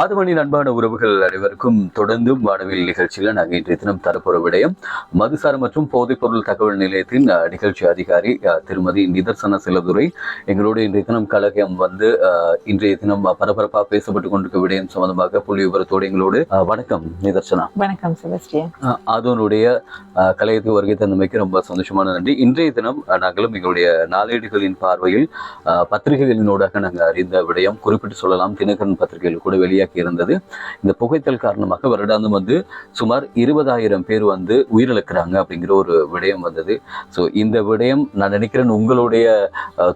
ஆதுமணியின் அன்பான உறவுகள் அனைவருக்கும் தொடர்ந்தும் வானவில் நிகழ்ச்சியில் நாங்கள் இன்றைய தினம் தரப்போற விடயம். மதுசாரம் மற்றும் போதைப்பொருள் தகவல் நிலையத்தின் நிகழ்ச்சி அதிகாரி திருமதி நிதர்சன செல்லதுரை எங்களோடு இன்றைய தினம் கழகம் வந்து இன்றைய தினம் பரபரப்பாக பேசப்பட்டு கொண்டிருக்க விடயம் சம்பந்தமாக புள்ளி விவரத்தோடு எங்களோடு வணக்கம் நிதர்சனா. வணக்கம் ஆதவனுடைய கலையத்துக்கு வருகை தந்தமைக்கு ரொம்ப சந்தோஷமான நன்றி. இன்றைய தினம் நாங்களும் எங்களுடைய நாளேடுகளின் பார்வையில் பத்திரிகைகளினூடாக நாங்கள் அறிந்த விடயம் குறிப்பிட்டு சொல்லலாம். தினகரன் பத்திரிகையில் கூட வெளியாகி இருந்தது. இந்த புகைத்தல் காரணமாக வருடாந்தம் வந்து சுமார் இருபதாயிரம் பேர் வந்து உயிரிழக்கிறாங்க அப்படிங்கிற ஒரு விடயம் வந்தது. ஸோ இந்த விடயம் நான் நினைக்கிறேன் உங்களுடைய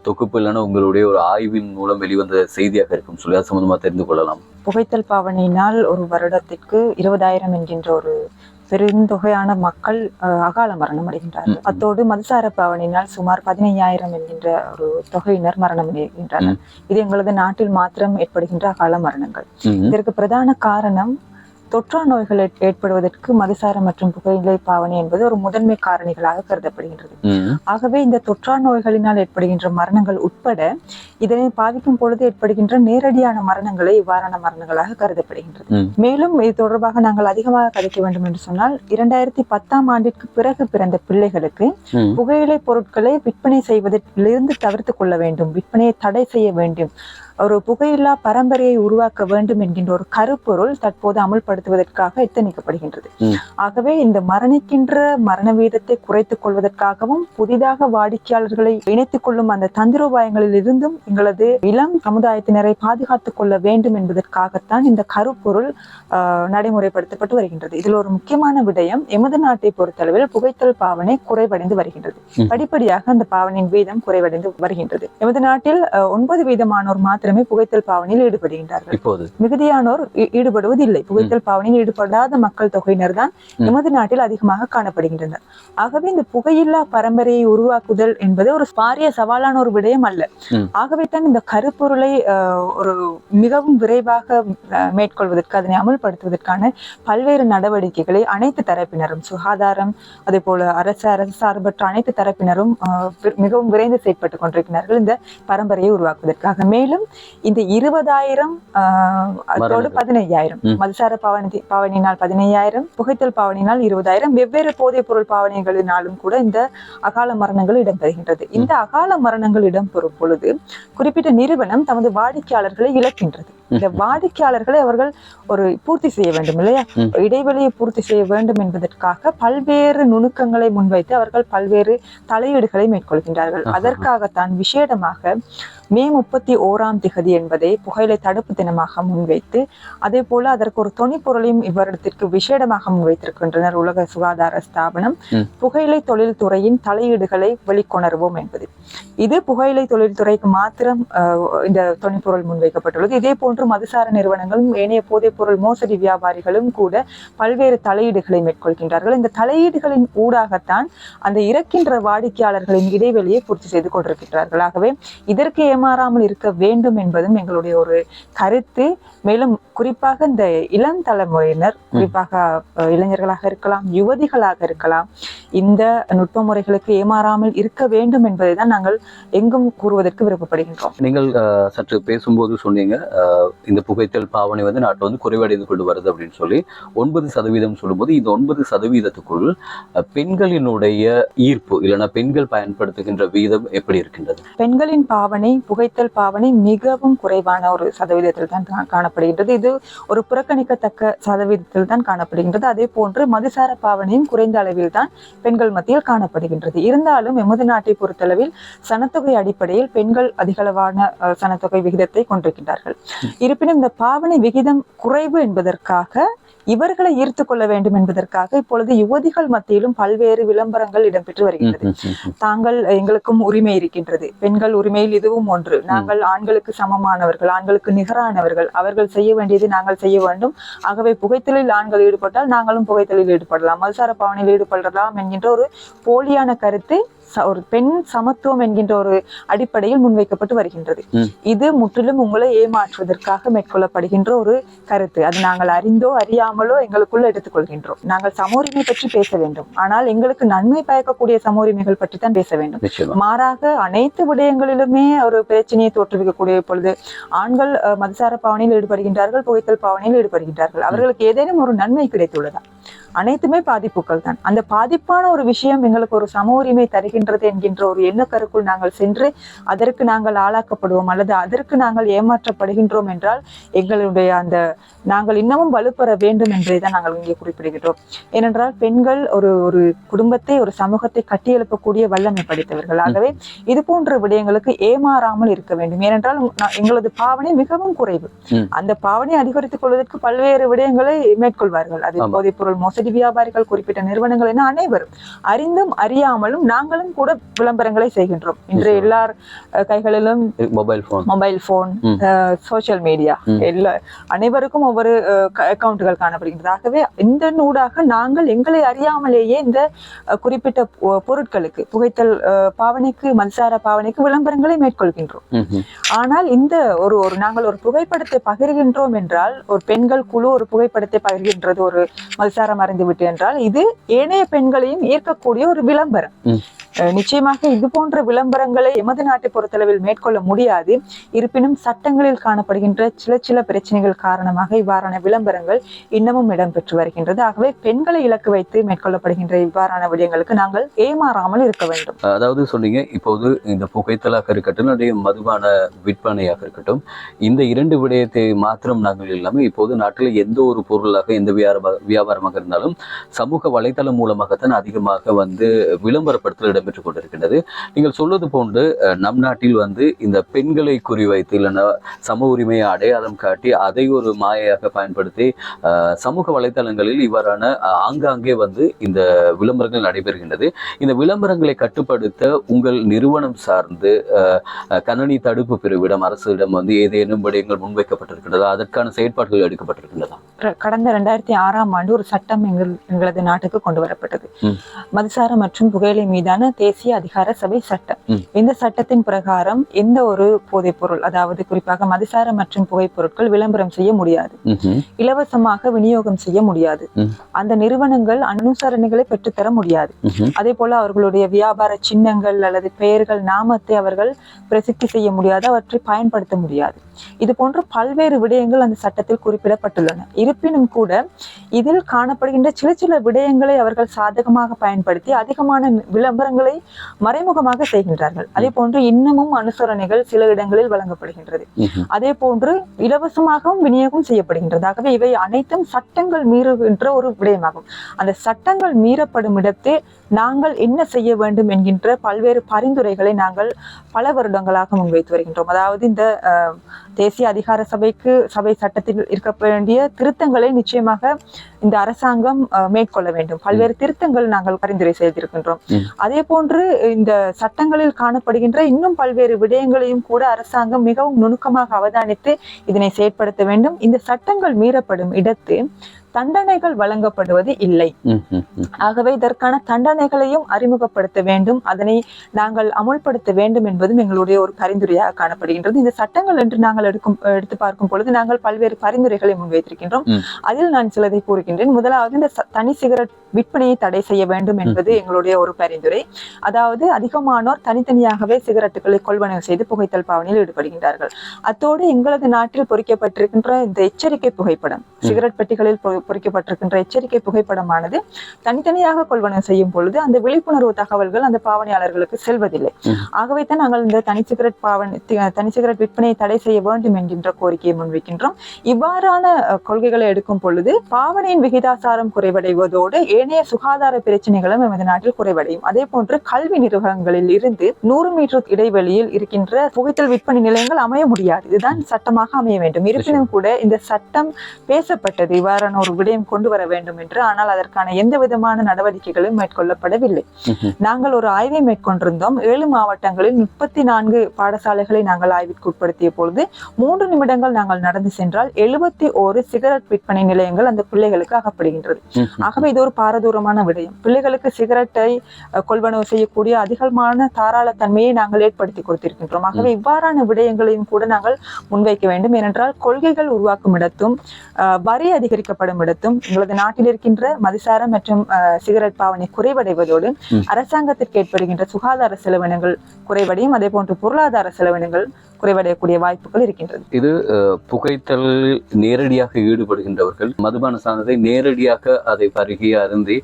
தொகுப்பு இல்லைன்னா உங்களுடைய ஒரு ஆய்வின் மூலம் வெளிவந்த செய்தியாக இருக்கும். சொல்லி அது தெரிந்து கொள்ளலாம். புகைத்தல் பாவனையினால் ஒரு வருடத்திற்கு இருபதாயிரம் என்கின்ற ஒரு பெருந்தொகையான மக்கள் அகால மரணம் அடைகின்றார்கள். அத்தோடு மதுசார பாவனையினால் சுமார் பதினையாயிரம் என்கின்ற ஒரு தொகையினர் மரணம் அடைகின்றனர் இது எங்களது நாட்டில் மாத்திரம் ஏற்படுகின்ற அகால மரணங்கள். இதற்கு பிரதான காரணம் தொற்றா நோய்கள் ஏற்- ஏற்படுவதற்கு மதுசார மற்றும் புகையிலை பாவனை என்பது ஒரு முதன்மை காரணிகளாக கருதப்படுகின்றது. ஆகவே இந்த தொற்றா நோய்களினால் ஏற்படுகின்ற மரணங்கள் உட்பட இதனை பாதிக்கும் பொழுது ஏற்படுகின்ற நேரடியான மரணங்களே இவ்வாறான மரணங்களாக கருதப்படுகின்றது. மேலும் இது தொடர்பாக நாங்கள் அதிகமாக கதைக்க வேண்டும் என்று சொன்னால் இரண்டாயிரத்தி பத்தாம் ஆண்டிற்கு பிறகு பிறந்த பிள்ளைகளுக்கு புகையிலை பொருட்களை விற்பனை செய்வதிலிருந்து தவிர்த்து கொள்ள வேண்டும் விற்பனையை தடை செய்ய வேண்டும். ஒரு புகையில்லா பரம்பரையை உருவாக்க வேண்டும் என்கின்ற ஒரு கருப்பொருள் தற்போது அமுல்படுத்துவதற்காக எத்தனிக்கப்படுகின்றது. ஆகவே இந்த மரணிக்கின்ற மரண வீதத்தை குறைத்துக் கொள்வதற்காகவும் புதிதாக வாடிக்கையாளர்களை இணைத்துக் கொள்ளும் அந்த தந்திரோபாயங்களில் இருந்தும் எங்களது இளம் சமுதாயத்தினரை பாதுகாத்துக் கொள்ள வேண்டும் என்பதற்காகத்தான் இந்த கருப்பொருள் நடைமுறைப்படுத்தப்பட்டு வருகின்றது இதில் ஒரு முக்கியமான விடயம் எமது நாட்டை பொறுத்தளவில் புகைத்தல் பாவனை குறைவடைந்து வருகின்றது. படிப்படியாக அந்த பாவனையின் வீதம் குறைவடைந்து வருகின்றது எமது நாட்டில் ஒன்பது வீதமானோர் மாத்திரமே புகைத்தல் பாவனையில் ஈடுபடுகின்றார்கள். இப்போது. மிகுதியானோர் ஈ- ஈடுபடுவதில்லை. புகைத்தல் பாவனையில் ஈடுபடாத மக்கள் தொகையினர் தான். எமது நாட்டில் அதிகமாக காணப்படுகின்றனர். ஆகவே இந்த புகையில்லா பரம்பரையை உருவாக்குதல் என்பது ஒரு பாரிய சவாலான ஒரு விடயம் அல்ல. ஆகவே தான் இந்த கருப்பொருளை ஒரு மிகவும் விரைவாக மேற்கொள்வதற்கு அதனை அமுல்படுத்துவதற்கான பல்வேறு நடவடிக்கைகளை அனைத்து தரப்பினரும் சுகாதாரம் அதே போல அரசு அரசு சார்பற்ற அனைத்து தரப்பினரும் மிகவும் விரைந்து செயற்பட்டுக் கொண்டிருக்கிறார்கள் இந்த பரம்பரையை உருவாக்குவதற்காக. மேலும் இந்த இருபதாயிரம் ஆஹ், அதோடு. பதினையாயிரம். மதுசார பாவனை பாவனையினால் பதினையாயிரம் புகைத்தல் பாவனையினால் இருபதாயிரம். வெவ்வேறு போதைப் பொருள் பாவனைகளினாலும் கூட இந்த அகால மரணங்கள் இடம்பெறுகின்றது. இந்த அகால மரணங்கள் இடம்பெறும் பொழுது குறிப்பிட்ட நிறுவனம் தமது வாடிக்கையாளர்களை இழக்கின்றது. இந்த வாடிக்கையாளர்களை அவர்கள் ஒரு பூர்த்தி செய்ய வேண்டும் இல்லையா. இடைவெளியை பூர்த்தி செய்ய வேண்டும் என்பதற்காக பல்வேறு நுணுக்கங்களை முன்வைத்து அவர்கள் பல்வேறு தலையீடுகளை மேற்கொள்கின்றார்கள். அதற்காகத்தான் விசேடமாக மே முப்பத்தி ஓராம் திகதி என்பதை புகையிலை தடுப்பு தினமாக முன்வைத்து அதே போல அதற்கு ஒரு தொனிப்பொருளையும் இவ்வருடத்திற்கு விசேடமாக முன்வைத்திருக்கின்றனர் உலக சுகாதார ஸ்தாபனம். புகையிலை தொழில்துறையின் தலையீடுகளை வெளிக்கொணர்வோம் என்பது இது புகையிலை தொழில்துறைக்கு மாத்திரம் இந்த தொனிப்பொருள் முன்வைக்கப்பட்டுள்ளது இதே போன்று மதுசார நிறுவனங்களும் ஏனைய போதைப் பொருள் மோசடி வியாபாரிகளும் கூட பல்வேறு தலையீடுகளை மேற்கொள்கின்றார்கள். இந்த தலையீடுகளின் ஊடாகத்தான் அந்த இறக்கின்ற வாடிக்கையாளர்களின் இடைவெளியை பூர்த்தி செய்து கொண்டிருக்கிறார்கள் ஆகவே இதற்கு ஏமாறாமல் இருக்க வேண்டும் என்பதும் எங்களுடைய ஒரு கருத்து. மேலும் குறிப்பாக இந்த இளம் தலைமுறையினர் குறிப்பாக இளைஞர்களாக இருக்கலாம் யுவதிகளாக இருக்கலாம் இந்த நுட்ப முறைகளுக்கு ஏமாறாமல் இருக்க வேண்டும் என்பதை தான் நாங்கள் எங்கும் கூறுவதற்கு விருப்பப்படுகின்றோம். நீங்கள் சற்று பேசும்போது சொன்னீங்க. இந்த புகைத்தல் பாவனை வந்து நாட்டில் வந்து குறைவடைந்து கொண்டு வருது அப்படின்னு சொல்லி ஒன்பது சதவீதம் சொல்லும்போது இந்த ஒன்பது சதவீதத்துக்குள் பெண்களினுடைய ஈர்ப்பு இல்லைன்னா பெண்கள் பயன்படுத்துகின்ற வீதம் எப்படி இருக்கின்றது? பெண்களின் பாவனை புகைத்தல் பாவனை மிகவும் குறைவான ஒரு சதவீதத்தில் தான் காணப்படுகின்றது. இது ஒரு புறக்கணிக்கத்தக்க சதவீதத்தில் தான் காணப்படுகின்றது. அதே போன்று மதுசார பாவனையும் குறைந்த அளவில் தான் பெண்கள் மத்தியில் காணப்படுகின்றது. இருந்தாலும் எமது நாட்டை பொறுத்தளவில் சனத்தொகை அடிப்படையில் பெண்கள் அதிகளவான அஹ், சனத்தொகை விகிதத்தை கொண்டிருக்கின்றார்கள். இருப்பினும் இந்த பாவனை விகிதம் குறைவு என்பதற்காக இவர்களை ஈர்த்து கொள்ள வேண்டும் என்பதற்காக இப்பொழுது யுவதிகள் மத்தியிலும் பல்வேறு விளம்பரங்கள் இடம்பெற்று வருகின்றது. தாங்கள் எங்களுக்கும் உரிமை இருக்கின்றது. பெண்கள் உரிமையில் இதுவும் ஒன்று. நாங்கள் ஆண்களுக்கு சமமானவர்கள் ஆண்களுக்கு நிகரானவர்கள். அவர்கள் செய்ய வேண்டியது நாங்கள் செய்ய வேண்டும். ஆகவே புகைத்தலில் ஆண்கள் ஈடுபட்டால் நாங்களும் புகைத்தலில் ஈடுபடலாம். மதுசார பாவனையில் ஈடுபடலாம் என்கின்ற ஒரு போலியான கருத்து ஒரு பெண் சமத்துவம் என்கின்ற ஒரு அடிப்படையில் முன்வைக்கப்பட்டு வருகின்றது. இது முற்றிலும் உங்களை ஏமாற்றுவதற்காக மேற்கொள்ளப்படுகின்ற ஒரு கருத்து. அது நாங்கள் அறிந்தோ அறியாமலோ எங்களுக்குள்ள எடுத்துக்கொள்கின்றோம். நாங்கள் சமோரிமை பற்றி பேச வேண்டும். ஆனால் எங்களுக்கு நன்மை பயக்கக்கூடிய சமோரிமைகள் பற்றி தான் பேச வேண்டும். மாறாக அனைத்து விடயங்களிலுமே ஒரு பிரச்சனையை தோற்றுவிக்கக்கூடிய பொழுது ஆண்கள் மதுசார பாவனையில் ஈடுபடுகின்றார்கள் புகைத்தல் பாவனையில் ஈடுபடுகின்றார்கள். அவர்களுக்கு ஏதேனும் ஒரு நன்மை கிடைத்துள்ளதா? அனைத்துமே பாதிப்புகள் தான். அந்த பாதிப்பான ஒரு விஷயம் எங்களுக்கு ஒரு சம உரிமை தருகின்றது என்கின்ற ஒரு எண்ணக்கருக்குள் நாங்கள் சென்று அதற்கு நாங்கள் ஆளாக்கப்படுவோம் அல்லது அதற்கு நாங்கள் ஏமாற்றப்படுகின்றோம் என்றால் எங்களுடைய அந்த நாங்கள் இன்னமும் வலுப்பெற வேண்டும் என்றே தான் நாங்கள் இங்கே குறிப்பிடுகின்றோம். ஏனென்றால் பெண்கள் ஒரு ஒரு குடும்பத்தை ஒரு சமூகத்தை கட்டியெழுப்பக்கூடிய வல்லமை படைத்தவர்கள். ஆகவே இது போன்ற விடயங்களுக்கு ஏமாறாமல் இருக்க வேண்டும். ஏனென்றால் எங்களது பாவனை மிகவும் குறைவு. அந்த பாவனை அதிகரித்துக் கொள்வதற்கு பல்வேறு விடயங்களை மேற்கொள்வார்கள். அது ஆமா. போதைப் மோசடி வியாபாரிகள் குறிப்பிட்ட நிறுவனங்கள் என அனைவரும் அறிந்தும் அறியாமலும் நாங்களும் கூட விளம்பரங்களை செய்கின்றோம் இன்று. எல்லார் கைகளிலும் மொபைல் போன் மொபைல் போன் ம். Social media. எல்லா அனைவருக்கும் ஒவ்வொரு அக்கவுண்டுகள் காணப்படுகின்றது ஆகவே இந்த நூடாக நாங்கள் எங்களை அறியாமலேயே இந்த குறிப்பிட்ட பொருட்களுக்கு புகைத்தல் பாவனைக்கு மதுசார பாவனைக்கு விளம்பரங்களை மேற்கொள்கின்றோம் ஆனால் இந்த ஒரு ஒரு நாங்கள் ஒரு புகைப்படத்தை பகிர்கின்றோம் என்றால் ஒரு பெண்கள் குழு ஒரு புகைப்படத்தை பகிர்கின்றது ஒரு மதுசாரம் அறிந்து விட்டு என்றால் இது ஏனைய பெண்களையும் ஈர்க்கக்கூடிய ஒரு விளம்பரம். நிச்சயமாக இது போன்ற விளம்பரங்களை எமது நாட்டை பொறுத்தளவில் மேற்கொள்ள முடியாது. இருப்பினும் சட்டங்களில் காணப்படுகின்ற சில சில பிரச்சனைகள் காரணமாக இவ்வாறான விளம்பரங்கள் இன்னமும் இடம்பெற்று வருகின்றது. ஆகவே பெண்களை இலக்கு வைத்து மேற்கொள்ளப்படுகின்ற இவ்வாறான விடயங்களுக்கு நாங்கள் ஏமாறாமல் இருக்க வேண்டும். அதாவது சொன்னீங்க இப்போது இந்த புகைத்தலாக இருக்கட்டும் அதே மதுபான விற்பனையாக இருக்கட்டும் இந்த இரண்டு விடயத்தை மாத்திரம் நாங்கள் இல்லாமல் இப்போது நாட்டில் எந்த ஒரு பொருளாக எந்த வியாபார வியாபாரமாக இருந்தாலும் சமூக வலைத்தளம் மூலமாகத்தான் அதிகமாக வந்து விளம்பரப்படுத்தல் இடம்பெற்றுக் கொண்டிருக்கின்றது நீங்கள் சொல்வது போன்று நம் நாட்டில் வந்து இந்த பெண்களை குறிவைத்து இல்லைன்னா சம உரிமையை அடையாளம் காட்டி அதை ஒரு மாயையாக பயன்படுத்தி சமூக வலைத்தளங்களில் இவ்வாறான ஆங்காங்கே வந்து இந்த விளம்பரங்கள் நடைபெறுகின்றது. இந்த விளம்பரங்களை கட்டுப்படுத்த உங்கள் நிறுவனம் சார்ந்து கணனி தடுப்பு பிரிவிடம் அரசிடம் வந்து ஏதேனும் விடயங்கள் முன்வைக்கப்பட்டிருக்கின்றதா? அதற்கான செயற்பாடுகள் எடுக்கப்பட்டிருக்கின்றதா? கடந்த ரெண்டாயிரத்தி ஆறாம் ஆண்டு ஒரு சட்டம் எங்கள் எங்களது நாட்டுக்கு கொண்டு வரப்பட்டது. ம். மதுசார மற்றும் புகையிலை மீதான தேசிய அதிகார சபை சட்டம். இந்த சட்டத்தின் பிரகாரம் எந்த ஒரு போதைப் பொருள் அதாவது குறிப்பாக மதுசார மற்றும் புகைப் பொருட்கள் விளம்பரம் செய்ய முடியாது. இலவசமாக விநியோகம் செய்ய முடியாது. அந்த நிறுவனங்கள் அனுசரணைகளை பெற்றுத்தர முடியாது. அதே போல அவர்களுடைய வியாபார சின்னங்கள் அல்லது பெயர்கள் நாமத்தை அவர்கள் பிரசித்தி செய்ய முடியாது அவற்றை பயன்படுத்த முடியாது இது போன்ற பல்வேறு விடயங்கள் அந்த சட்டத்தில் குறிப்பிடப்பட்டுள்ளன இருப்பினும் கூட இதில் காணப்படுகின்ற சில சில விடயங்களை அவர்கள் சாதகமாக பயன்படுத்தி அதிகமான விளம்பரங்களை மறைமுகமாக செய்கின்றார்கள். அதே போன்று இன்னமும் அனுசரணைகள் சில இடங்களில் வழங்கப்படுகின்றது. அதே போன்று இலவசமாகவும் விநியோகம் செய்யப்படுகின்றது. ஆகவே இவை அனைத்தும் சட்டங்கள் மீறுகின்ற ஒரு விடயமாகும். அந்த சட்டங்கள் மீறப்படும் இடத்தே நாங்கள் என்ன செய்ய வேண்டும் என்கின்ற பல்வேறு பரிந்துரைகளை நாங்கள் பல வருடங்களாக முன்வைத்து வருகின்றோம். அதாவது இந்த தேசிய அதிகார சபைக்கு சபை சட்டத்தில் இருக்க வேண்டிய திருத்தங்களை நிச்சயமாக இந்த அரசாங்கம் மேற்கொள்ள வேண்டும். பல்வேறு திருத்தங்கள் நாங்கள் பரிந்துரை செய்திருக்கின்றோம். அதே போன்று இந்த சட்டங்களில் காணப்படுகின்ற இன்னும் பல்வேறு விடயங்களையும் கூட அரசாங்கம் மிகவும் நுணுக்கமாக அவதானித்து இதனை செயற்படுத்த வேண்டும். இந்த சட்டங்கள் மீறப்படும் இடத்து தண்டனைகள் வழங்கப்படுவது இல்லை. ஆகவே இதற்கான தண்டனைகளையும் அறிமுகப்படுத்த வேண்டும். அதனை நாங்கள் அமுல்படுத்த வேண்டும் என்பதும் எங்களுடைய ஒரு பரிந்துரையாக காணப்படுகின்றது. இந்த சட்டங்கள் என்று நாங்கள் எடுக்கும் எடுத்து பார்க்கும் பொழுது நாங்கள் பல்வேறு பரிந்துரைகளை முன்வைத்திருக்கின்றோம். அதில் நான் சிலதை கூறுகின்றேன். முதலாவது இந்த தனி சிகரெட் விற்பனையை தடை செய்ய வேண்டும் என்பது எங்களுடைய ஒரு பரிந்துரை. அதாவது அதிகமானோர் தனித்தனியாகவே சிகரெட்டுகளை கொள்வனவு செய்து புகைத்தல் பாவனையில் ஈடுபடுகின்றார்கள். அத்தோடு எங்களது நாட்டில் பொறிக்கப்பட்டிருக்கின்ற இந்த எச்சரிக்கை புகைப்படம் சிகரெட் பெட்டிகளில் பொறிக்கப்பட்டிருக்கின்ற எச்சரிக்கை புகைப்படமானது தனித்தனியாக கொள்வனவு செய்யும் பொழுது அந்த விழிப்புணர்வு தகவல்கள் அந்த பாவனையாளர்களுக்கு செல்வதில்லை. ஆகவே தான் நாங்கள் இந்த தனி சிகரெட் பாவனை தனி சிகரெட் விற்பனையை தடை செய்ய வேண்டும் என்கின்ற கோரிக்கையை முன்வைக்கின்றோம். இவ்வாறான கொள்கைகளை எடுக்கும் பொழுது பாவனையின் விகிதாசாரம் குறைவடைவதோடு ஏனைய சுகாதார பிரச்சனைகளும் எமது நாட்டில் குறைவடையும். அதே போன்று கல்வி நிறுவனங்களில் இருந்து நூறு மீட்டர் இடைவெளியில் இருக்கின்ற புகைத்தல் விற்பனை நிலையங்கள் அமைய முடியாது. இதுதான் சட்டமாக அமைய வேண்டும். இருப்பினும் கூட இந்த சட்டம் பேசப்பட்டது. இவ்வாறான ஒரு ஒரு விடயம் கொண்டு வர வேண்டும் என்று ஆனால் அதற்கான எந்த விதமான நடவடிக்கைகளும் மேற்கொள்ளப்படவில்லை. நாங்கள் ஒரு ஆய்வை மேற்கொண்டிருந்தோம். ஏழு மாவட்டங்களில் முப்பத்தி நான்கு பாடசாலைகளை நாங்கள் ஆய்விற்கு உட்படுத்திய பொழுது மூன்று நிமிடங்கள் நாங்கள் நடந்து சென்றால் எழுபத்தி ஓரு சிகரெட் விற்பனை நிலையங்கள் அந்த பிள்ளைகளுக்கு அகப்படுகின்றது. ஆகவே இது ஒரு பாரதூரமான விடயம். பிள்ளைகளுக்கு சிகரெட்டை கொள்வனவு செய்யக்கூடிய அதிகமான தாராள தன்மையை நாங்கள் ஏற்படுத்தி கொடுத்திருக்கின்றோம். ஆகவே இவ்வாறான விடயங்களையும் கூட நாங்கள் முன்வைக்க வேண்டும். ஏனென்றால் கொள்கைகள் உருவாக்கும் இடத்தும் வரி அதிகரிக்கப்படும் இடத்தும் எங்களது நாட்டில் இருக்கின்ற மதுசார மற்றும் சிகரெட் பாவனை குறைவடைவதோடு. அரசாங்கத்திற்கு ஏற்படுகின்ற சுகாதார செலவினங்கள் குறைவடையும். அதே போன்று பொருளாதார செலவினங்கள் குறைவடையக்கூடிய வாய்ப்புகள் இருக்கின்றது. இது அஹ், புகைத்தலில் நேரடியாக ஈடுபடுகின்றவர்கள் மதுபான சாதனத்தை நேரடியாக அதை பருகி அருந்தி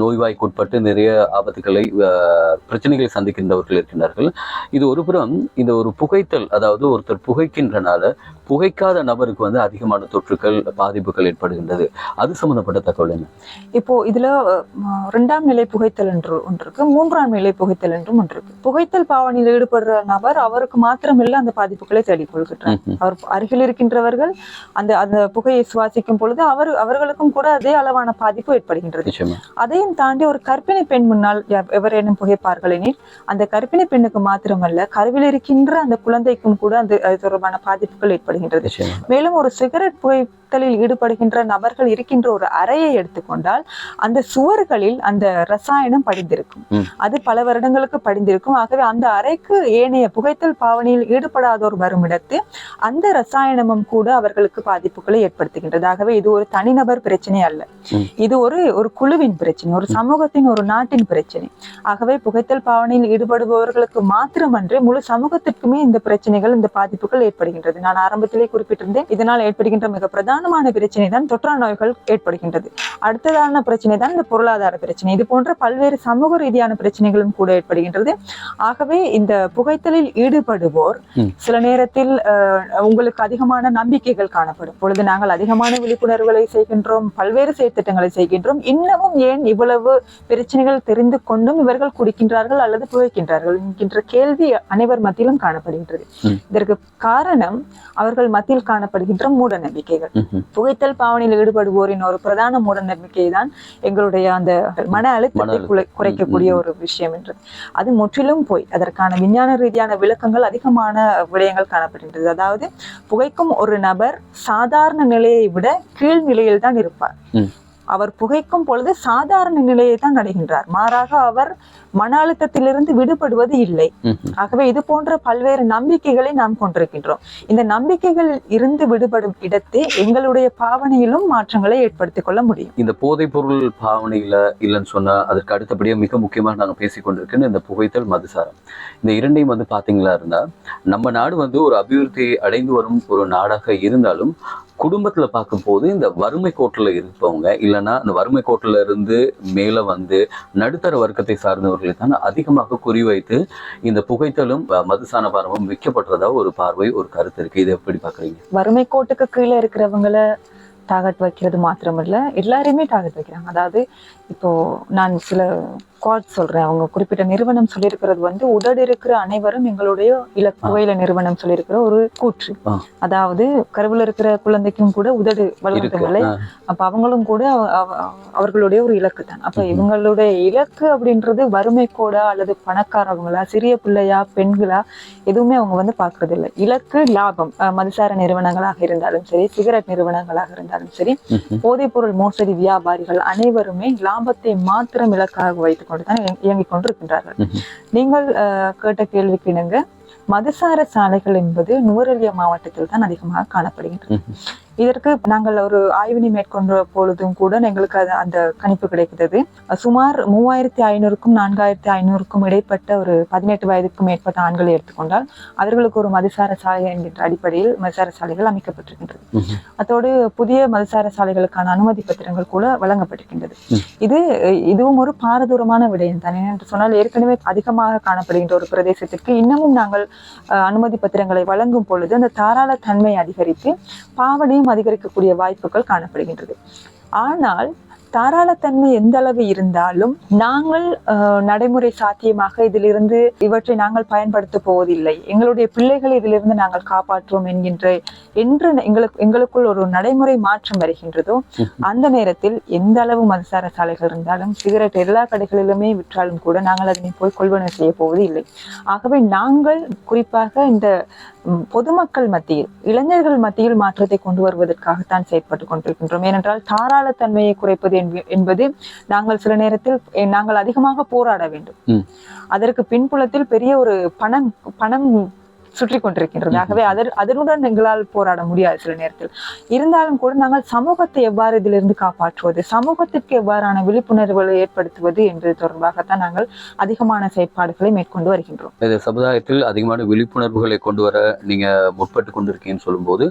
நோய்வாய்க்குட்பட்டு நிறைய ஆபத்துகளை அஹ், பிரச்சனைகளை சந்திக்கின்றவர்கள் இருக்கின்றார்கள். இது ஒருபுறம் இந்த ஒரு புகைத்தல் அதாவது ஒருத்தர் புகைக்கின்றனால புகைக்காத நபருக்கு வந்து அதிகமான தொற்றுக்கள் பாதிப்புகள் ஏற்படுகின்றது. அது சம்பந்தப்பட்ட தகவல் என்ன? இப்போ இதுல அஹ், இரண்டாம் நிலை புகைத்தல் என்று ஒன்று இருக்கு மூன்றாம் நிலை புகைத்தல் என்றும் ஒன்று இருக்கு புகைத்தல் பாவனையில் ஈடுபடுற நபர் அவருக்கு மாத்திரமில்ல அந்த பாதிப்புகளை தேடிக்கொள்கின்றார். அவர் அருகில் இருக்கின்றவர்கள் அந்த அந்த புகையை சுவாசிக்கும் பொழுது அவர் அவர்களுக்கும் கூட அதே அளவான பாதிப்பு ஏற்படுகின்றது. அதையும் தாண்டி ஒரு கர்ப்பிணி பெண் முன்னால் எவ- எவரேனும் புகைப்பார்கள் எனில் அந்த கர்ப்பிணி பெண்ணுக்கு மாத்திரமல்ல கருவில் இருக்கின்ற அந்த குழந்தைக்கும் கூட அந்த அது தொடர்பான பாதிப்புகள் ஏற்படுகின்றது. மேலும் ஒரு சிகரெட் புகைத்தலில் ஈடுபடுகின்ற நபர்கள் இருக்கின்ற ஒரு அறையை எடுத்துக்கொண்டால் அந்த சுவர்களில் அந்த ரசாயனம் படிந்திருக்கும். அது பல வருடங்களுக்கு படிந்திருக்கும். ஆகவே அந்த அறைக்கு ஏனைய புகைத்தல் பாவனையில் ஈடுபடாதோர் வரும் இடத்து அந்த ரசாயனமும் கூட அவர்களுக்கு பாதிப்புகளை ஏற்படுத்துகின்றது. ஆகவே இது ஒரு தனிநபர் பிரச்சனை அல்ல. இது ஒரு ஒரு குழுவின் பிரச்சனை ஒரு சமூகத்தின் ஒரு நாட்டின் பிரச்சனை. ஆகவே புகைத்தல் பாவனையில் ஈடுபடுபவர்களுக்கு மாத்திரமன்றி முழு சமூகத்திற்குமே இந்த பிரச்சனைகள் இந்த பாதிப்புகள் ஏற்படுகின்றது. நான் ஆரம்பத்திலே குறிப்பிட்டிருந்தேன். இதனால் ஏற்படுகின்ற மிக பிரதானமான பிரச்சனை தான் தொற்றா நோய்கள் ஏற்படுகின்றது. அடுத்ததான பிரச்சனை தான் இந்த பொருளாதார பிரச்சனை. இது போன்ற பல்வேறு சமூக ரீதியான பிரச்சனைகளும் கூட ஏற்படுகின்றது. ஆகவே இந்த புகைத்தலில் ஈடுபடுவோர். சில நேரத்தில் உங்களுக்கு அதிகமான நம்பிக்கைகள் காணப்படும். பொழுது நாங்கள் அதிகமான விழிப்புணர்வுகளை செய்கின்றோம் பல்வேறு செயற்திட்டங்களை செய்கின்றோம். இன்னமும் ஏன் இவ்வளவு பிரச்சனைகள் தெரிந்து கொண்டும் இவர்கள் குடிக்கின்றார்கள் அல்லது புகைக்கின்றார்கள் என்கின்ற கேள்வி அனைவர் மத்தியிலும் காணப்படுகின்றது. இதற்கு காரணம் அவர்கள் மத்தியில் காணப்படுகின்ற மூட நம்பிக்கைகள். புகைத்தல் பாவனையில் ஈடுபடுவோரின் ஒரு பிரதான மூட நம்பிக்கை தான் எங்களுடைய அந்த மன அழுத்தத்தை குறைக்கக்கூடிய ஒரு விஷயம் என்று. அது முற்றிலும் போய் அதற்கான விஞ்ஞான ரீதியான விளக்கங்கள் அதிகமான விடயங்கள் காணப்படுகின்றது. அதாவது புகைக்கும் ஒரு நபர் சாதாரண நிலையை விட கீழ் நிலையில் தான் இருப்பார். அவர் புகைக்கும் பொழுது சாதாரண நிலையை தான் அடைகின்றார் மாறாக அவர் மன அழுத்தத்திலிருந்து விடுபடுவது இல்லை. ஆகவே இது போன்ற பல்வேறு நம்பிக்கைகளை நாம் கொண்டிருக்கின்றோம். இந்த நம்பிக்கைகள் இருந்து விடுபடும் இடத்தே எங்களுடைய பாவனையிலும் மாற்றங்களை ஏற்படுத்திக் கொள்ள முடியும். இந்த போதைப் பொருள் பாவனையில இல்லைன்னு சொன்னா அதற்கு அடுத்தபடியாக மிக முக்கியமாக நாங்கள் பேசிக்கொண்டிருக்கிற இந்த புகைத்தல் மதுசாரம். இந்த இரண்டையும் வந்து பாத்தீங்களா இருந்தா நம்ம நாடு வந்து ஒரு அபிவிருத்தி அடைந்து வரும் ஒரு நாடாக இருந்தாலும் குடும்பத்தில் பார்க்கும்போது இந்த வறுமை கோட்டில் இருப்பவங்க இல்லைன்னா இந்த வறுமை கோட்டில் இருந்து மேலே வந்து நடுத்தர வர்க்கத்தை சார்ந்தவர்களை தான் அதிகமாக குறிவைத்து இந்த புகைத்தலும் மதுசான பாரமும் விற்கப்படுறதா ஒரு பார்வை ஒரு கருத்து இருக்குது இது எப்படி பார்க்குறீங்க? வறுமை கோட்டுக்கு கீழே இருக்கிறவங்களை டார்கெட் வைக்கிறது மாத்திரமல்ல எல்லாரையுமே டார்கெட் வைக்கிறாங்க. அதாவது இப்போ நான் சில குவாட் சொல்றேன். அவங்க குறிப்பிட்ட நிறுவனம் சொல்லியிருக்கிறது வந்து உதடு இருக்கிற அனைவரும் எங்களுடைய இலக்கு ஆ. புகையில நிறுவனம் சொல்லியிருக்கிற ஒரு கூற்று. அதாவது கருவில் இருக்கிற குழந்தைக்கும் கூட உதடு அஹ், அப்ப அவங்களும் கூட அவ- அவ- அவர்களுடைய ஒரு இலக்கு தான். அப்ப. இவங்களுடைய இலக்கு அப்படின்றது வறுமை கோடா அல்லது பணக்காரவங்களா சிறிய பிள்ளையா பெண்களா எதுவுமே அவங்க வந்து பாக்குறது இல்லை இலக்கு லாபம். மதுசார நிறுவனங்களாக இருந்தாலும் சரி சிகரெட் நிறுவனங்களாக இருந்தாலும் சரி ம்ஹும். போதைப்பொருள் மோசடி வியாபாரிகள் அனைவருமே லாபத்தை மாத்திரம் இலக்காக வைத்துக் கொண்டு தான் இயங்கி- இயங்கிக் கொண்டிருக்கின்றார்கள். நீங்கள் கேட்ட கேள்விக்கு இணங்க மதுசார சாலைகள் என்பது நுவரெலியா மாவட்டத்தில் தான் அதிகமாக காணப்படுகின்றன ம்ஹும். இதற்கு நாங்கள் ஒரு ஆய்வினை மேற்கொண்ட பொழுதும் கூட எங்களுக்கு அது அந்த கணிப்பு கிடைக்கிறது சுமார் மூவாயிரத்தி ஐநூறுக்கும் நான்காயிரத்தி ஐநூறுக்கும் இடைப்பட்ட ஒரு பதினெட்டு வயதுக்கும் மேற்பட்ட ஆண்களை எடுத்துக்கொண்டால் அவர்களுக்கு ஒரு மதுசார சாலை என்கின்ற அடிப்படையில் மதுசார சாலைகள் அமைக்கப்பட்டிருக்கின்றது. அதோடு புதிய மதுசார சாலைகளுக்கான அனுமதி பத்திரங்கள் கூட வழங்கப்பட்டிருக்கின்றது. இது இதுவும் ஒரு பாரதூரமான விடயம் தான் என்று சொன்னால் ஏற்கனவே அதிகமாக காணப்படுகின்ற ஒரு பிரதேசத்திற்கு இன்னமும் நாங்கள் அஹ், அனுமதி பத்திரங்களை வழங்கும் பொழுது அந்த தாராள தன்மை அதிகரித்து பாவனையும் அதிகரிக்கக்கூடிய வாய்ப்புகள் காணப்படுகின்றது. ஆனால் தாராளத்தன்மை எந்த அளவு இருந்தாலும் நாங்கள் நடைமுறை சாத்தியமாக இதிலிருந்து இவற்றை நாங்கள் பயன்படுத்த போவதில்லை. எங்களுடைய பிள்ளைகளை இதிலிருந்து நாங்கள் காப்பாற்றுவோம் என்கின்ற என்று எங்களுக்கு எங்களுக்குள் ஒரு நடைமுறை மாற்றம் வருகின்றதோ அந்த நேரத்தில் எந்த அளவு மதுசார சாலைகள் இருந்தாலும் சிகரெட் எல்லா கடைகளிலுமே விற்றாலும் கூட நாங்கள் அதனை போய் கொள்வனவு செய்ய போவது இல்லை ஆகவே நாங்கள் குறிப்பாக இந்த பொதுமக்கள் மத்தியில் இளைஞர்கள் மத்தியில் மாற்றத்தை கொண்டு வருவதற்காகத்தான் செயற்பட்டு கொண்டிருக்கின்றோம் ஏனென்றால் தாராளத்தன்மையை குறைப்பது என்ப- என்பது நாங்கள் சில நேரத்தில் நாங்கள் அதிகமாக போராட வேண்டும். அதற்கு பின்புலத்தில் பெரிய ஒரு பணம் பணம் சுற்றி கொண்டிருக்கின்றது. ஆகவே அதர் அதனுடன் எங்களால் போராட முடியாது சில நேரத்தில். இருந்தாலும் கூட நாங்கள் சமூகத்தை எவ்வாறு இதிலிருந்து காப்பாற்றுவது? சமூகத்திற்கு எவ்வாறான விழிப்புணர்வுகளை ஏற்படுத்துவது என்பது தொடர்பாகத்தான் நாங்கள் அதிகமான செயற்பாடுகளை மேற்கொண்டு வருகின்றோம். இது சமுதாயத்தில் அதிகமான விழிப்புணர்வுகளை கொண்டு வர நீங்க முற்பட்டு கொண்டிருக்கீங்கன்னு சொல்லும்போது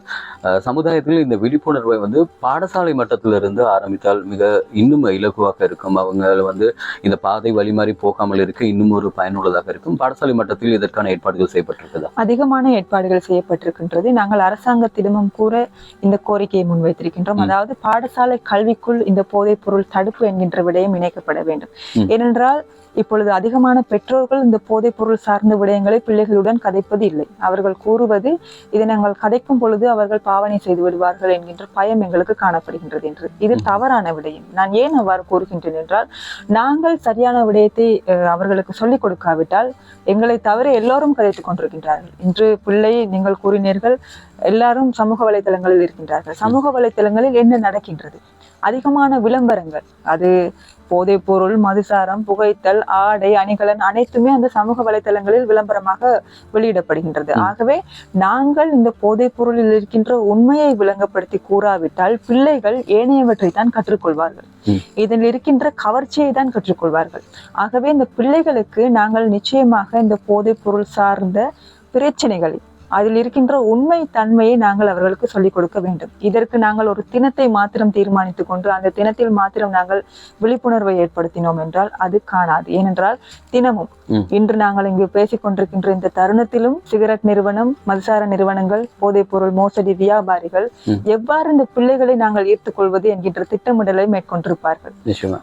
சமுதாயத்தில் இந்த விழிப்புணர்வை வந்து பாடசாலை மட்டத்திலிருந்து ஆரம்பித்தால் மிக இன்னும் இலகுவாக இருக்கும். அவங்க வந்து இந்த பாதை வழிமாறி போகாமல் இருக்க இன்னும் ஒரு பயனுள்ளதாக இருக்கும். பாடசாலை மட்டத்தில் இதற்கான ஏற்பாடுகள் செய்யப்பட்டிருக்குதா? அதிகமான ஏற்பாடுகள் செய்யப்பட்டிருக்கின்றது நாங்கள் அரசாங்கத்திடமும் கூட இந்த கோரிக்கையை முன்வைத்திருக்கின்றோம். அதாவது பாடசாலை கல்விக்குள் இந்த போதைப் பொருள் தடுப்பு என்கின்ற விடயம் இணைக்கப்பட வேண்டும். ஏனென்றால் இப்பொழுது அதிகமான பெற்றோர்கள் இந்த போதைப் பொருள் சார்ந்த விடயங்களை பிள்ளைகளுடன் கதைப்பது இல்லை. அவர்கள் கூறுவது இதை நாங்கள் கதைக்கும் பொழுது அவர்கள் பாவனை செய்து விடுவார்கள் என்கின்ற பயம் எங்களுக்கு காணப்படுகின்றது என்று. இது. தவறான விடயம். நான் ஏன் அவ்வாறு கூறுகின்றேன் என்றால் நாங்கள் சரியான விடயத்தை அவர்களுக்கு சொல்லிக் கொடுக்காவிட்டால் எங்களை தவிர எல்லோரும் கதைத்துக் கொண்டிருக்கின்றார்கள். இன்று பிள்ளை நீங்கள் கூறினீர்கள் எல்லாரும் சமூக வலைதளங்களில் இருக்கின்றார்கள். சமூக வலைதளங்களில் என்ன நடக்கின்றது? அதிகமான விளம்பரங்கள். அது போதைப் பொருள் மதுசாரம் புகைத்தல் ஆடை அணிகலன் அனைத்துமே அந்த சமூக வலைதளங்களில் விளம்பரமாக வெளியிடப்படுகின்றது. ஆகவே நாங்கள் இந்த போதைப் பொருளில் இருக்கின்ற உண்மையை விளங்கப்படுத்தி கூறாவிட்டால் பிள்ளைகள் ஏனையவற்றை தான் கற்றுக்கொள்வார்கள். இதில் இருக்கின்ற கவர்ச்சியை தான் கற்றுக்கொள்வார்கள் ஆகவே இந்த பிள்ளைகளுக்கு நாங்கள் நிச்சயமாக இந்த போதைப் பொருள் சார்ந்த பிரச்சனைகளை அதில் இருக்கின்ற உண்மை தன்மையை நாங்கள் அவர்களுக்கு சொல்லிக் கொடுக்க வேண்டும். இதற்கு நாங்கள் ஒரு தினத்தை மாத்திரம் தீர்மானித்துக் கொண்டு அந்த தினத்தில் மாத்திரம் நாங்கள் விழிப்புணர்வை ஏற்படுத்தினோம் என்றால் அது காணாது. ஏனென்றால் தினமும். இன்று நாங்கள் இங்கு பேசிக் கொண்டிருக்கின்ற இந்த தருணத்திலும் சிகரெட் நிறுவனம் மதுசார நிறுவனங்கள் போதைப் பொருள் மோசடி வியாபாரிகள். எவ்வாறு இந்த பிள்ளைகளை நாங்கள் ஈர்த்துக் கொள்வது என்கின்ற திட்டமிடலை மேற்கொண்டிருப்பார்கள்.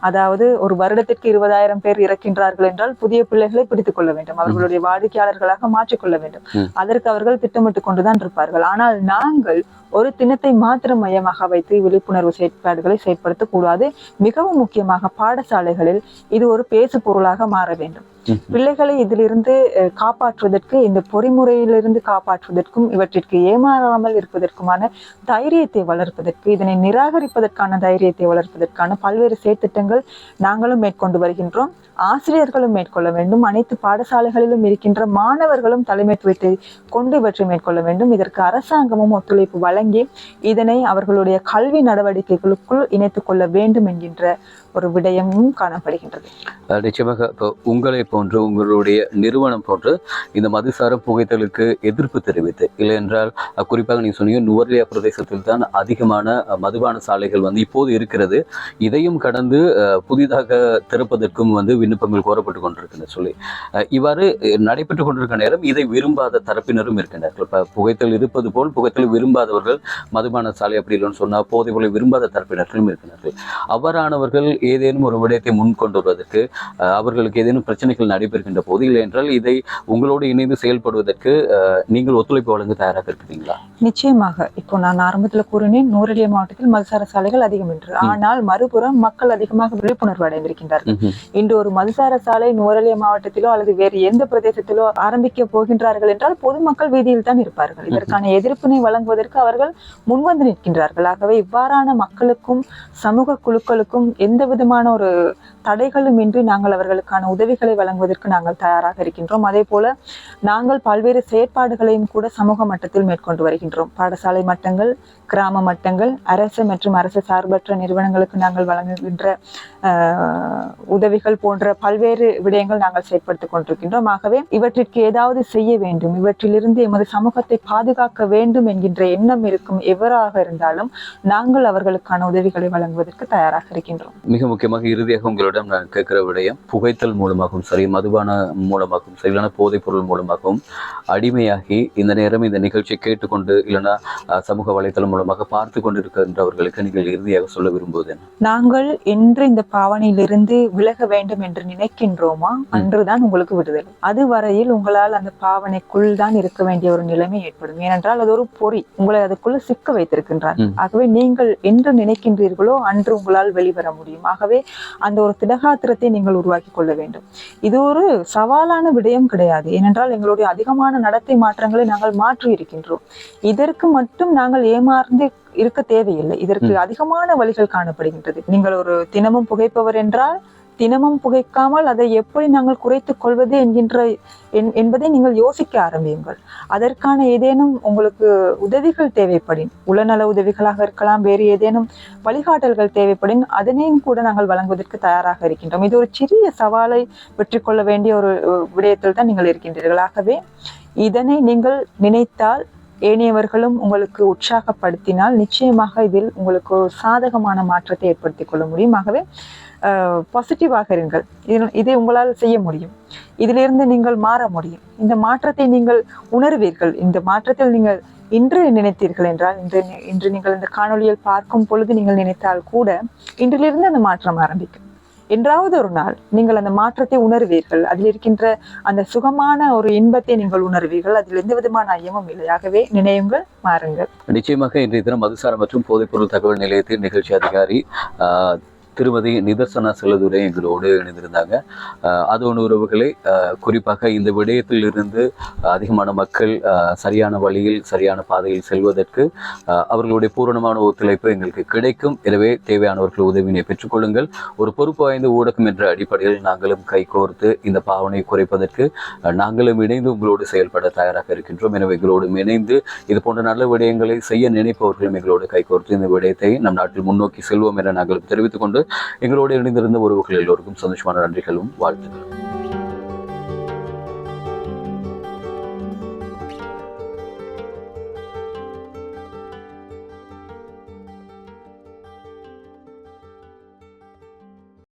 அதாவது ஒரு வருடத்திற்கு இருபதாயிரம் பேர் இறக்கின்றார்கள் என்றால் புதிய பிள்ளைகளை பிடித்துக் கொள்ள வேண்டும். அவர்களுடைய வாடிக்கையாளர்களாக மாற்றிக்கொள்ள வேண்டும். அதற்கு அவர்கள் திட்டமிட்டுக் கொண்டுதான் இருப்பார்கள். ஆனால் நாங்கள் ஒரு தினத்தை மாத்திரம் மையமாக வைத்து விழிப்புணர்வு செயற்பாடுகளை செயற்படுத்தக் கூடாது மிகவும் முக்கியமாக பாடசாலைகளில் இது ஒரு பேசு பொருளாக மாற வேண்டும். பிள்ளைகளை இதிலிருந்து காப்பாற்றுவதற்கு இந்த பொறிமுறையிலிருந்து காப்பாற்றுவதற்கும் இவற்றிற்கு ஏமாறாமல் இருப்பதற்குமான தைரியத்தை வளர்ப்பதற்கு இதனை நிராகரிப்பதற்கான தைரியத்தை வளர்ப்பதற்கான பல்வேறு செயற்திட்டங்கள் நாங்களும் மேற்கொண்டு வருகின்றோம். ஆசிரியர்களும் மேற்கொள்ள வேண்டும். அனைத்து பாடசாலைகளிலும் இருக்கின்ற மாணவர்களும் தலைமைத்துவத்தை கொண்டு இவற்றை மேற்கொள்ள வேண்டும். இதற்கு அரசாங்கமும் ஒத்துழைப்பு வழங்கி இதனை அவர்களுடைய கல்வி நடவடிக்கைகளுக்குள் இணைத்துக் கொள்ள வேண்டும் என்கின்ற ஒரு விடயமும் காணப்படுகின்றது. நிச்சயமாக இப்போ உங்களை போன்று உங்களுடைய நிறுவனம் போன்று இந்த மதுசார புகைத்தலுக்கு எதிர்ப்பு தெரிவித்து இல்லை என்றால் குறிப்பாக நீங்க சொன்னீங்க நுவர்லியா பிரதேசத்தில் தான் அதிகமான மதுபான சாலைகள் வந்து இப்போது இருக்கிறது. இதையும் கடந்து புதிதாக திறப்பதற்கும் வந்து விண்ணப்பங்கள் கோரப்பட்டு கொண்டிருக்கின்ற சொல்லி. இவ்வாறு நடைபெற்று கொண்டிருக்க நேரம் இதை விரும்பாத தரப்பினரும் இருக்கின்றார்கள் இப்போ புகைத்தல் இருப்பது போல் புகைத்தல் விரும்பாதவர்கள் மதுபான சாலை அப்படி இல்லைன்னு சொன்னால் போதை பொருளை விரும்பாத தரப்பினர்களும் இருக்கிறார்கள் அவ்வாறானவர்கள் ஏதேனும் ஒரு விடயத்தை முன் கொண்டு வருவதற்கு அவர்களுக்கு ஏதேனும் பிரச்சனைகள் நடைபெறுகின்ற போது இல்லை என்றால் இதை உங்களோடு இணைந்து செயல்படுவதற்கு நீங்கள் ஒத்துழைப்பு வழங்க தயாராக இருக்கிறீங்களா நிச்சயமாக. இப்போ நான் ஆரம்பத்தில் கூறினேன் நூரெலியா மாவட்டத்தில் மதுசார சாலைகள் அதிகம் என்று. ஆனால் மறுபுறம் மக்கள் அதிகமாக விழிப்புணர்வு அடைந்திருக்கின்றார்கள். இன்று ஒரு மதுசார சாலை நுவரலிய மாவட்டத்திலோ அல்லது வேறு எந்த பிரதேசத்திலோ ஆரம்பிக்க போகின்றார்கள் என்றால் பொதுமக்கள் வீதியில் தான் இருப்பார்கள். இதற்கான எதிர்ப்பினை வழங்குவதற்கு அவர்கள் முன்வந்து நிற்கின்றார்கள். ஆகவே இவ்வாறான மக்களுக்கும் சமூக குழுக்களுக்கும் எந்த விதமான ஒரு தடைகளும் இன்றி நாங்கள் அவர்களுக்கான உதவிகளை வழங்குவதற்கு நாங்கள் தயாராக இருக்கின்றோம். அதே போல நாங்கள் பல்வேறு செயற்பாடுகளையும் கூட சமூக மட்டத்தில் மேற்கொண்டு வருகின்றோம். பாடசாலை மட்டங்கள் கிராம மட்டங்கள் அரசு மற்றும் அரசு சார்பற்ற நிறுவனங்களுக்கு நாங்கள் வழங்குகின்ற உதவிகள் போன்ற பல்வேறு விடயங்கள் நாங்கள் செயற்படுத்திக் கொண்டிருக்கின்றோம். ஆகவே இவற்றிற்கு ஏதாவது செய்ய வேண்டும் இவற்றிலிருந்து எமது சமூகத்தை பாதுகாக்க வேண்டும் என்கின்ற எண்ணம் இருக்கும் எவராக இருந்தாலும் நாங்கள் அவர்களுக்கான உதவிகளை வழங்குவதற்கு தயாராக இருக்கின்றோம். மிக முக்கியமாக இறுதியாக உங்களுடைய உங்களிடம் நான் கேட்கிற விடயம் புகைத்தல் மூலமாகவும் சரி மதுபான மூலமாகவும் சரி போதைப் பொருள் மூலமாகவும் அடிமையாகி இந்த நேரம் இந்த நிகழ்ச்சியை கேட்டுக்கொண்டு இல்லைன்னா அஹ், சமூக வலைத்தளம் மூலமாக பார்த்து கொண்டிருக்கின்றவர்களுக்கு நீங்கள் இறுதியாக சொல்ல விரும்புவது? நாங்கள் என்று இந்த பாவனையிலிருந்து விலக வேண்டும் என்று நினைக்கின்றோமா? அன்றுதான் உங்களுக்கு விடுதலை. அதுவரையில் உங்களால் அந்த பாவனைக்குள் தான் இருக்க வேண்டிய ஒரு நிலைமை ஏற்படும். ஏனென்றால் அது ஒரு பொறி. உங்களை அதுக்குள்ள சிக்க வைத்திருக்கின்றார். ஆகவே நீங்கள் என்று நினைக்கின்றீர்களோ அன்று உங்களால் வெளிவர முடியும். ஆகவே அந்த ஒரு திடகாத்திரத்தை நீங்கள் உருவாக்கி கொள்ள வேண்டும். இது ஒரு சவாலான விடயம் கிடையாது. ஏனென்றால் எங்களுடைய அதிகமான நடத்தை மாற்றங்களை நாங்கள் மாற்றி இருக்கின்றோம். இதற்கு மட்டும் நாங்கள் ஏமாந்து இருக்க தேவையில்லை. இதற்கு அதிகமான வழிகள் காணப்படுகின்றது. நீங்கள் ஒரு தினமும் புகைப்பவர் என்றால் தினமும் புகைக்காமல் அதை எப்படி நாங்கள் குறைத்துக் கொள்வது என்கின்ற என்- என்பதை நீங்கள் யோசிக்க ஆரம்பியுங்கள். அதற்கான ஏதேனும் உங்களுக்கு உதவிகள் தேவைப்படின் உளநல உதவிகளாக இருக்கலாம் வேறு ஏதேனும் வழிகாட்டல்கள் தேவைப்படின் அதனையும் கூட நாங்கள் வழங்குவதற்கு தயாராக இருக்கின்றோம். இது ஒரு சிறிய சவாலை பெற்றுக்கொள்ள வேண்டிய ஒரு விடயத்தில் தான் நீங்கள் இருக்கின்றீர்கள். ஆகவே இதனை நீங்கள் நினைத்தால் ஏனையவர்களும் உங்களுக்கு உற்சாகப்படுத்தினால் நிச்சயமாக இதில் உங்களுக்கு ஒரு சாதகமான மாற்றத்தை ஏற்படுத்தி கொள்ள முடியும். ஆகவே பாசிட்டிவாக இருங்கள். இது இதை உங்களால் செய்ய முடியும். இதிலிருந்து நீங்கள் மாற முடியும். இந்த மாற்றத்தை நீங்கள் உணர்வீர்கள். இந்த மாற்றத்தில் நீங்கள் இன்று நினைத்தீர்கள் என்றால் இன்று இன்று நீங்கள் இந்த காணொளியில் பார்க்கும் பொழுது நீங்கள் நினைத்தால் கூட இன்றிலிருந்து அந்த மாற்றம் ஆரம்பிக்கும். என்றாவது ஒரு நாள் நீங்கள் அந்த மாற்றத்தை உணர்வீர்கள். அதில் இருக்கின்ற அந்த சுகமான ஒரு இன்பத்தை நீங்கள் உணர்வீர்கள். அதில் எந்த விதமான ஐயமும் இல்லை. ஆகவே நினையுங்கள் மாறுங்கள். நிச்சயமாக இன்றைய தினம் மதுசாரம் மற்றும் போதைப்பொருள் தகவல் நிலையத்தின் நிகழ்ச்சி அதிகாரி திருமதி நிதர்சனா செல்லதுரை எங்களோடு இணைந்திருந்தாங்க. அதோடு உறவுகளை குறிப்பாக இந்த விடயத்தில் இருந்து அதிகமான மக்கள் சரியான வழியில் சரியான பாதையில் செல்வதற்கு அவர்களுடைய பூரணமான ஒத்துழைப்பு எங்களுக்கு கிடைக்கும். எனவே தேவையானவர்கள் உதவியினை பெற்றுக்கொள்ளுங்கள். ஒரு பொறுப்பு வாய்ந்த ஊடகம் என்ற அடிப்படையில் நாங்களும் கைகோர்த்து இந்த பாவனை குறைப்பதற்கு நாங்களும் இணைந்து உங்களோடு செயல்பட தயாராக இருக்கின்றோம். எனவே எங்களோடும் இணைந்து இது போன்ற நல்ல விடயங்களை செய்ய நினைப்பவர்களும் எங்களோடு கைகோர்த்து இந்த விடயத்தை நம் நாட்டில் முன்னோக்கி செல்வோம் என நாங்கள் தெரிவித்துக் கொண்டு எங்களோடு இணைந்திருந்த உறவுகள் எல்லோருக்கும் சந்தோஷமான நன்றிகளும் வாழ்த்துக்களும்.